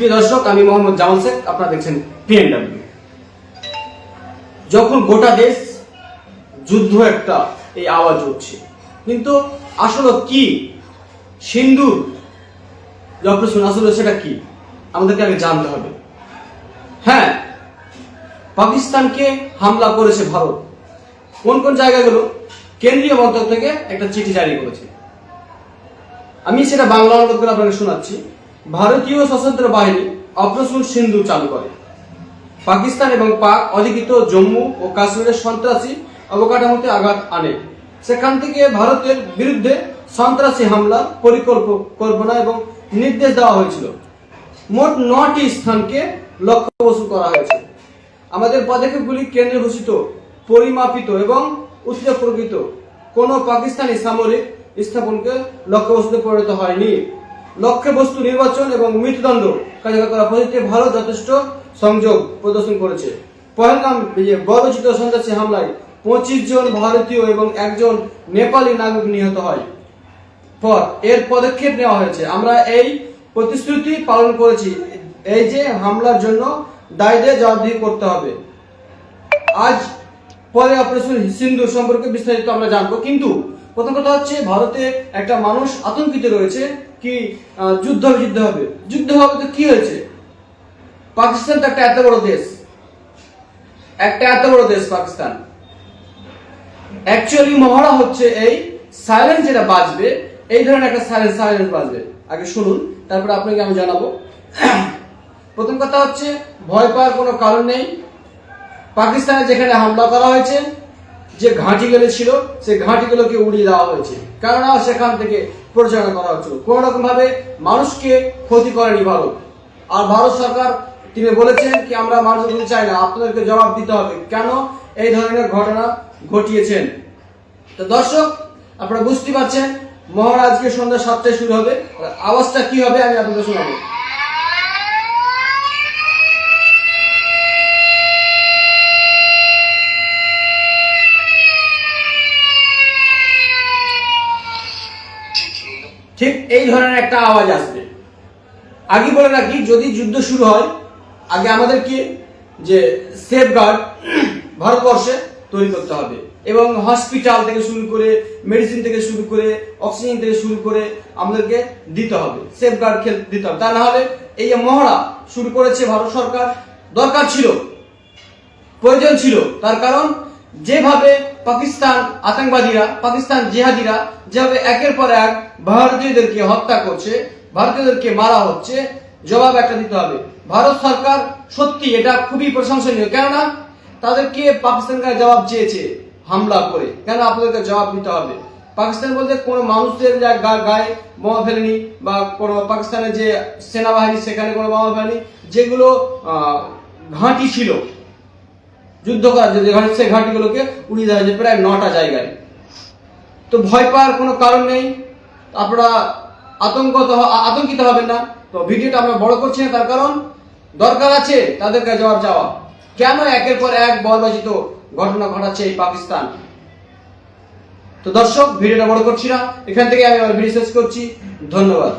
প্রিয় দর্শক, আমি মোহাম্মদ জামাল শেখ, আপনারা দেখছেন পিএনডব্লিউ যখন গোটা দেশ যুদ্ধ একটা, এই আওয়াজ উঠছে কিন্তু আসলে কি? সিন্ধুর যে অপারেশন আসলে সেটা কি? আমাদেরকে আগে জানতে হবে। হ্যাঁ পাকিস্তানকে হামলা করেছে ভারত। কোন কোন জায়গাগুলো? কেন্দ্রীয় মন্ত্রক থেকে একটা চিঠি জারি করেছে। আমি সেটা বাংলা অনুবাদ করে আপনাকে শোনাচ্ছি। ভারতীয় সশস্ত্র বাহিনী অপারেশন সিন্ধু চালু করে। পাকিস্তান এবং পাক অধিকৃত জম্মু ও কাশ্মীরের সন্ত্রাসী অবকাঠামোতে আঘাত আনে। সেখান থেকে ভারতের বিরুদ্ধে সন্ত্রাসী হামলার পরিকল্পনা এবং নির্দেশ দেওয়া হয়েছিল। মোট নটি স্থানকে লক্ষ্যবস্তু করা হয়েছে। আমাদের পদক্ষেপগুলি কেন্দ্রে ঘোষিত, পরিমাপিত এবং উচ্চ প্রকৃত। কোনো পাকিস্তানি সামরিক স্থাপনকে লক্ষ্যবস্তুতে পরিণত হয়নি। লক্ষ্যবস্তু নির্বাচন এবং মৃত্যুদণ্ড কার্যকর করা পদ্ধতিতে ভারত যথেষ্ট সংযোগ প্রদর্শন করেছে। পহেলগাম যে বর্বচিত সন্ত্রাসী হামলায় পঁচিশ জন ভারতীয় এবং একজন নেপালি নাগরিক নিহত হয়। পর এর পদক্ষেপ নেওয়া হয়েছে। আমরা এই প্রতিশ্রুতি পালন করেছি। এই যে হামলার জন্য দায়ীদের জবাবদিহি করতে হবে। আজ পরে অপারেশন সিন্ধু সম্পর্কে বিস্তারিত আমরা জানব। কিন্তু প্রথম কথা হচ্ছে ভারতে একটা মানুষ আতঙ্কিত রয়েছে কি যুদ্ধ হবে যুদ্ধ হবে। যুদ্ধ হবে তো কি হয়েছে? পাকিস্তান তো একটা এত বড় দেশ। একটা এত বড় দেশ পাকিস্তান। অ্যাকচুয়ালি মহড়া হচ্ছে এই সাইলেন্স যেটা বাজবে, এই ধরনের একটা সাইলেন্স সাইলেন্স বাজবে। আগে শুনুন, তারপরে আপনাকে আমি জানাব। প্রথম কথা হচ্ছে, ভয় পাওয়ার কোনো কারণ নেই। পাকিস্তানে যেখানে হামলা করা হয়েছে যে ঘাঁটিগুলো ছিল, সেই ঘাঁটিগুলোকে উড়িয়ে দেওয়া হয়েছে। কেননা সেখান থেকে পরিচালনা করা হচ্ছিল। কোনো রকম ভাবে মানুষকে ক্ষতি করেনি ভারত আর ভারত সরকার তিনি বলেছেন কি, আমরা মানুষ চাই না, আপনাদেরকে জবাব দিতে হবে। কেন? এই ধরনের ঘটনা ঘটিয়েছেন। তো দর্শক, আপনারা বুঝতে পারছেন, মহারাজকে সন্ধ্যা সাতটায় শুরু হবে। আওয়াজটা কি হবে, আমি আপনাদের শোনাবো। ঠিক এই ধরনের একটা আওয়াজ আসবে। আগে বলে রাখি, যদি যুদ্ধ শুরু হয়, আগে আমাদেরকে যে সেফগার্ড ভারতবর্ষে তৈরি করতে হবে এবং হসপিটাল থেকে শুরু করে মেডিসিন থেকে শুরু করে অক্সিজেন থেকে শুরু করে আমাদেরকে দিতে হবে সেফগার্ড খেল দিতে হবে। তা না হলে এই যে মহড়া শুরু করেছে ভারত সরকার, দরকার ছিল, প্রয়োজন ছিল। তার কারণ যেভাবে পাকিস্তান আতঙ্কবাদীরা, পাকিস্তান জিহাদিরা যেভাবে একের পর এক ভারতীয়দেরকে হত্যা করছে, ভারতীয়দেরকে মারা হচ্ছে, জবাব একটা দিতে হবে। ভারত সরকার সত্যি এটা খুবই প্রশংসনীয়। কেননা তাদেরকে পাকিস্তানকে জবাব চেয়েছে হামলা করে? কেন আপনাদেরকে জবাব দিতে হবে? পাকিস্তান বলতে কোনো মানুষদের গায়ে বোমা ফেলেনি বা কোনো পাকিস্তানের যে সেনাবাহিনী, সেখানে কোনো বোমা ফেলেনি, যেগুলো ঘাঁটি ছিল। যুদ্ধ করার যে ঘাটি সেই ঘাটিগুলোকে উড়িয়ে দেওয়া হয়েছে প্রায় নটা জায়গায়। তো ভয় পাওয়ার কোনো কারণ নেই। আপনারা আতঙ্কত আতঙ্কিত হবেন না। তো ভিডিওটা আমরা বড় করছি না, তার কারণ দরকার আছে তাদেরকে জবাব চাওয়া। কেন একের পর এক বর্বাচিত ঘটনা ঘটাচ্ছে এই পাকিস্তান? তো দর্শক, ভিডিওটা বড় করছি না। এখান থেকে আমি আমার ভিডিও শেষ করছি। ধন্যবাদ।